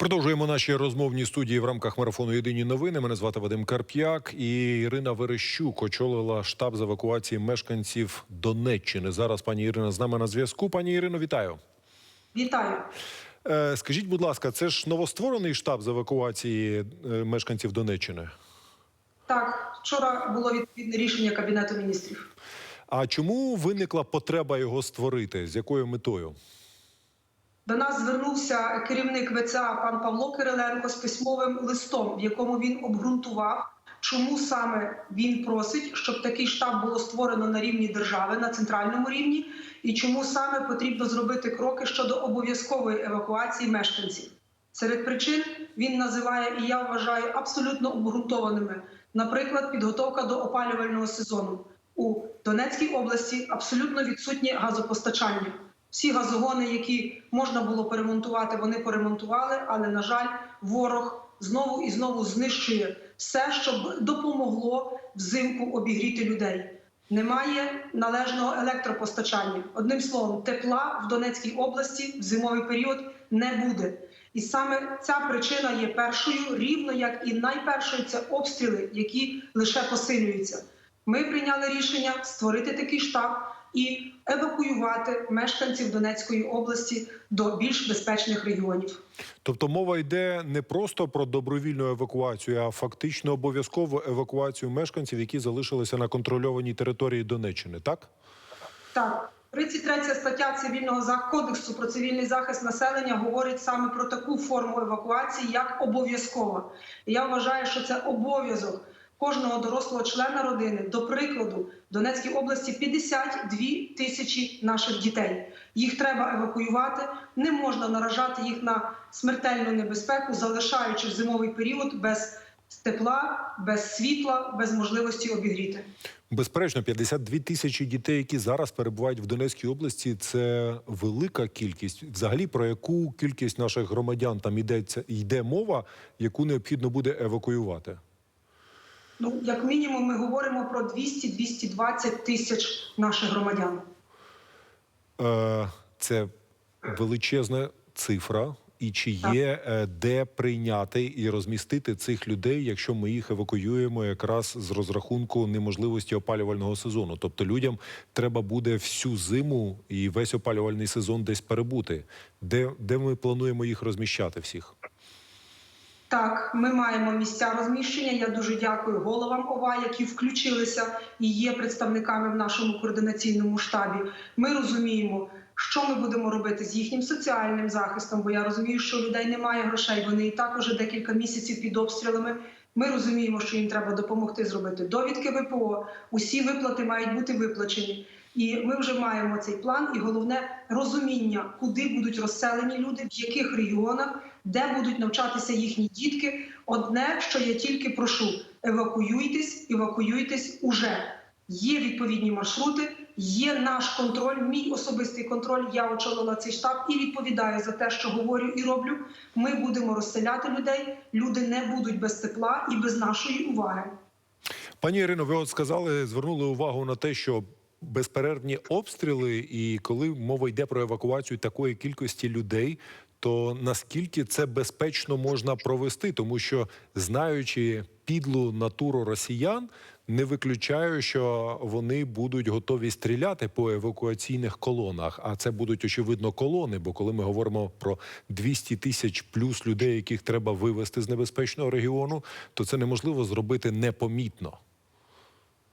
Продовжуємо наші розмовні студії в рамках марафону Єдині новини. Мене звати Вадим Карп'як і Ірина Верещук очолила штаб з евакуації мешканців Донеччини. Зараз пані Ірина з нами на зв'язку. Пані Ірино, вітаю. Вітаю. Е, скажіть, будь ласка, це ж новостворений штаб з евакуації е, мешканців Донеччини. Так, вчора було відповідне рішення Кабінету міністрів. А чому виникла потреба його створити? З якою метою? До нас звернувся керівник ВЦА пан Павло Кириленко з письмовим листом, в якому він обґрунтував, чому саме він просить, щоб такий штаб було створено на рівні держави, на центральному рівні, і чому саме потрібно зробити кроки щодо обов'язкової евакуації мешканців. Серед причин він називає, і я вважаю абсолютно обґрунтованими. Наприклад, підготовка до опалювального сезону у Донецькій області абсолютно відсутнє газопостачання. Всі газогони, які можна було поремонтувати, вони поремонтували. Але на жаль, ворог знову і знову знищує все, щоб допомогло взимку обігріти людей. Немає належного електропостачання. Одним словом, тепла в Донецькій області в зимовий період не буде. І саме ця причина є першою, рівно як і найпершою це обстріли, які лише посилюються. Ми прийняли рішення створити такий штаб і евакуювати мешканців Донецької області до більш безпечних регіонів. Тобто мова йде не просто про добровільну евакуацію, а фактично обов'язкову евакуацію мешканців, які залишилися на контрольованій території Донеччини, так? Так, 33 стаття цивільного кодексу про цивільний захист населення говорить саме про таку форму евакуації, як обов'язкова. Я вважаю, що це обов'язок кожного дорослого члена родини. До прикладу, в Донецькій області 52 тисячі наших дітей. Їх треба евакуювати. Не можна наражати їх на смертельну небезпеку, залишаючи зимовий період без тепла, без світла, без можливості обігріти. Безперечно, 52 тисячі дітей, які зараз перебувають в Донецькій області, це велика кількість. Взагалі, про яку кількість наших громадян там йдеться йде мова, яку необхідно буде евакуювати? Ну, як мінімум, ми говоримо про 200-220 тисяч наших громадян. Е, це величезна цифра. І чи є е, де прийняти і розмістити цих людей, якщо ми їх евакуюємо якраз з розрахунку неможливості опалювального сезону? Тобто людям треба буде всю зиму і весь опалювальний сезон десь перебути. Де, де ми плануємо їх розміщати всіх? Так, ми маємо місця розміщення. Я дуже дякую головам ОВА, які включилися і є представниками в нашому координаційному штабі. Ми розуміємо, що ми будемо робити з їхнім соціальним захистом, бо я розумію, що у людей немає грошей. Вони і так уже декілька місяців під обстрілами. Ми розуміємо, що їм треба допомогти зробити довідки ВПО. Усі виплати мають бути виплачені. І ми вже маємо цей план, і головне розуміння, куди будуть розселені люди, в яких регіонах, де будуть навчатися їхні дітки. Одне, що я тільки прошу: евакуюйтесь, евакуюйтесь уже. Є відповідні маршрути, є наш контроль, мій особистий контроль. Я очолила цей штаб і відповідаю за те, що говорю і роблю. Ми будемо розселяти людей. Люди не будуть без тепла і без нашої уваги. Пані Ірино, ви от сказали, звернули увагу на те, що безперервні обстріли, і коли мова йде про евакуацію такої кількості людей, то наскільки це безпечно можна провести, тому що знаючи підлу натуру росіян, не виключаю, що вони будуть готові стріляти по евакуаційних колонах. А це будуть очевидно колони. Бо коли ми говоримо про 200 тисяч плюс людей, яких треба вивезти з небезпечного регіону, то це неможливо зробити непомітно.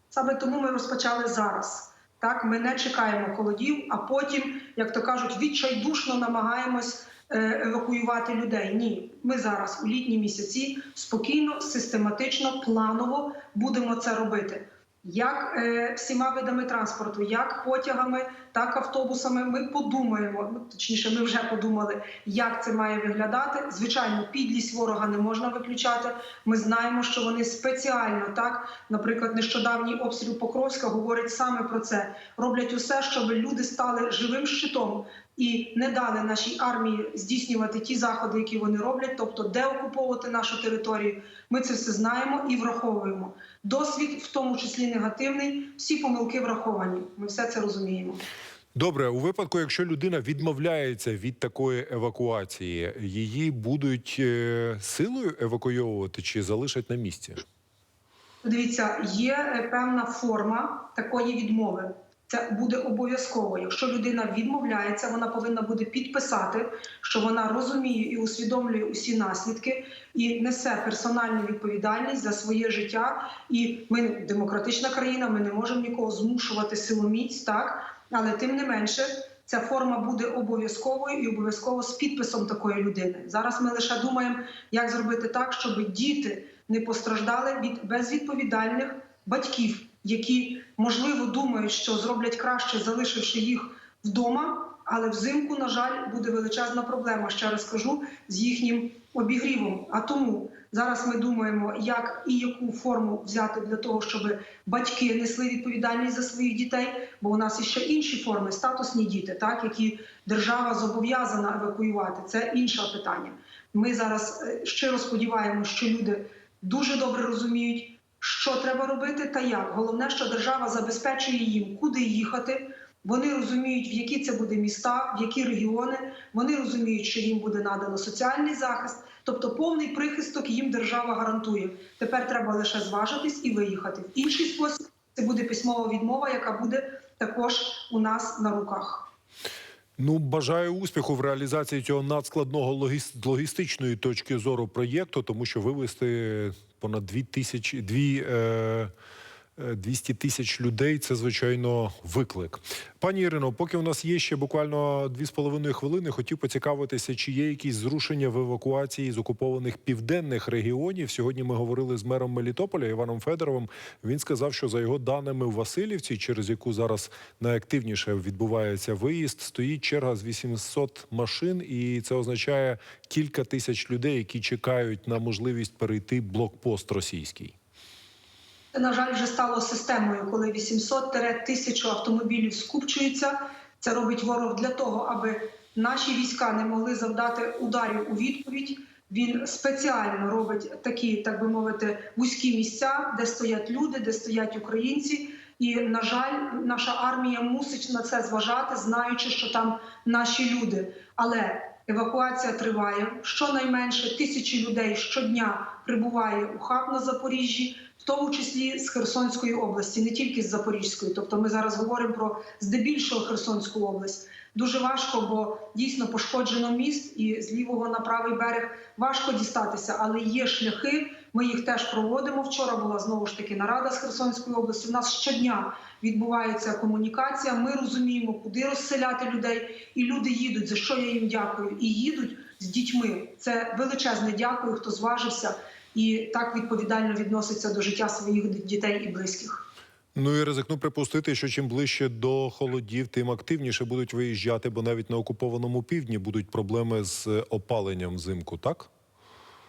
Саме тому ми розпочали зараз. Так, ми не чекаємо холодів, а потім, як то кажуть, відчайдушно намагаємось е, евакуювати людей. Ні, ми зараз у літні місяці спокійно, систематично, планово будемо це робити. Як е, всіма видами транспорту, як потягами, так автобусами. Ми подумаємо. Точніше, ми вже подумали, як це має виглядати. Звичайно, підлість ворога не можна виключати. Ми знаємо, що вони спеціально так, наприклад, нещодавній обстріл Покровська говорить саме про це. Роблять усе, щоб люди стали живим щитом і не дали нашій армії здійснювати ті заходи, які вони роблять, тобто деокуповувати нашу територію. Ми це все знаємо і враховуємо. Досвід, в тому числі негативний, всі помилки враховані. Ми все це розуміємо. Добре, у випадку, якщо людина відмовляється від такої евакуації, її будуть е, силою евакуйовувати чи залишать на місці? Дивіться, є е, певна форма такої відмови. Це буде обов'язково. Якщо людина відмовляється, вона повинна буде підписати, що вона розуміє і усвідомлює усі наслідки і несе персональну відповідальність за своє життя. І ми демократична країна, ми не можемо нікого змушувати силоміць, так але тим не менше. Ця форма буде обов'язковою і обов'язково з підписом такої людини. Зараз ми лише думаємо, як зробити так, щоб діти не постраждали від безвідповідальних батьків, які можливо думають, що зроблять краще, залишивши їх вдома. Але взимку, на жаль, буде величезна проблема. Ще раз кажу з їхнім обігрівом. А тому зараз ми думаємо, як і яку форму взяти для того, щоб батьки несли відповідальність за своїх дітей. Бо у нас є ще інші форми, статусні діти, так які держава зобов'язана евакуювати. Це інше питання. Ми зараз е, щиро сподіваємося, що люди дуже добре розуміють, що треба робити та як. Головне, що держава забезпечує їм, куди їхати. Вони розуміють, в які це буде міста, в які регіони. Вони розуміють, що їм буде надано соціальний захист, тобто повний прихисток їм держава гарантує. Тепер треба лише зважитись і виїхати. В інший спосіб це буде письмова відмова, яка буде також у нас на руках. Ну, бажаю успіху в реалізації цього надскладного логіст... логістичної точки зору проєкту, тому що вивести понад дві тисячі дві. Е... е, 200 тисяч людей це звичайно виклик. Пані Ірино, поки у нас є ще буквально дві з половиною хвилини, хотів поцікавитися, чи є якісь зрушення в евакуації з окупованих південних регіонів. Сьогодні ми говорили з мером Мелітополя Іваном Федоровим. Він сказав, що за його даними в Васильівці, через яку зараз найактивніше відбувається виїзд, стоїть черга з 800 машин, і це означає кілька тисяч людей, які чекають на можливість перейти блокпост російський. Це, на жаль, вже стало системою, коли 800-1000 автомобілів скупчуються. Це робить ворог для того, аби наші війська не могли завдати ударів у відповідь. Він спеціально робить такі, так би мовити, вузькі місця, де стоять люди, де стоять українці. І на жаль, наша армія мусить на це зважати, знаючи, що там наші люди. Але евакуація триває. Щонайменше тисячі людей щодня прибуває у хаб на Запоріжжі, в тому числі з Херсонської області, не тільки з Запорізької. Тобто, ми зараз говоримо про здебільшого Херсонську область. Дуже важко, бо дійсно пошкоджено міст, і з лівого на правий берег важко дістатися, але є шляхи. Ми їх теж проводимо. Вчора була знову ж таки нарада з Херсонської області. У нас щодня відбувається комунікація. Ми розуміємо, куди розселяти людей, і люди їдуть. За що я їм дякую? І їдуть з дітьми. Це величезне дякую, хто зважився і так відповідально відноситься до життя своїх дітей і близьких. Ну і ризикну припустити, що чим ближче до холодів, тим активніше будуть виїжджати, бо навіть на окупованому півдні будуть проблеми з опаленням взимку, так?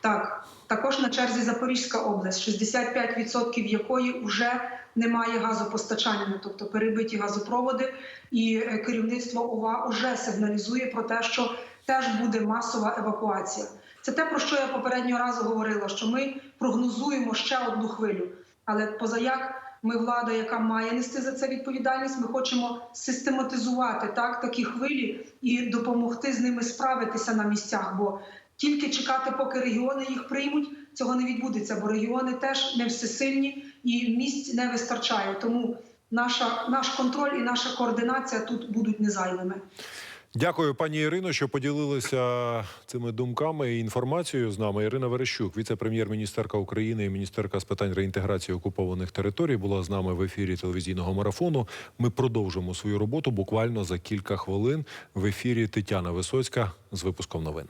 Так, також на черзі Запорізька область, 65% якої вже немає газопостачання, тобто перебиті газопроводи, і е, керівництво ОВА вже сигналізує про те, що теж буде масова евакуація. Це те, про що я попереднього разу говорила, що ми прогнозуємо ще одну хвилю. Але позаяк ми влада, яка має нести за це відповідальність, ми хочемо систематизувати так такі хвилі і допомогти з ними справитися на місцях. Бо тільки чекати, поки регіони їх приймуть, цього не відбудеться, бо регіони теж не всесильні і місць не вистачає. Тому наша наш контроль і наша координація тут будуть незайвими. Дякую, пані Ірино, що поділилися цими думками і інформацією з нами. Ірина Верещук, віце-прем'єр-міністерка України і міністерка з питань реінтеграції окупованих територій, була з нами в ефірі телевізійного марафону. Ми продовжимо свою роботу буквально за кілька хвилин в ефірі Тетяна Висоцька з випуском новин.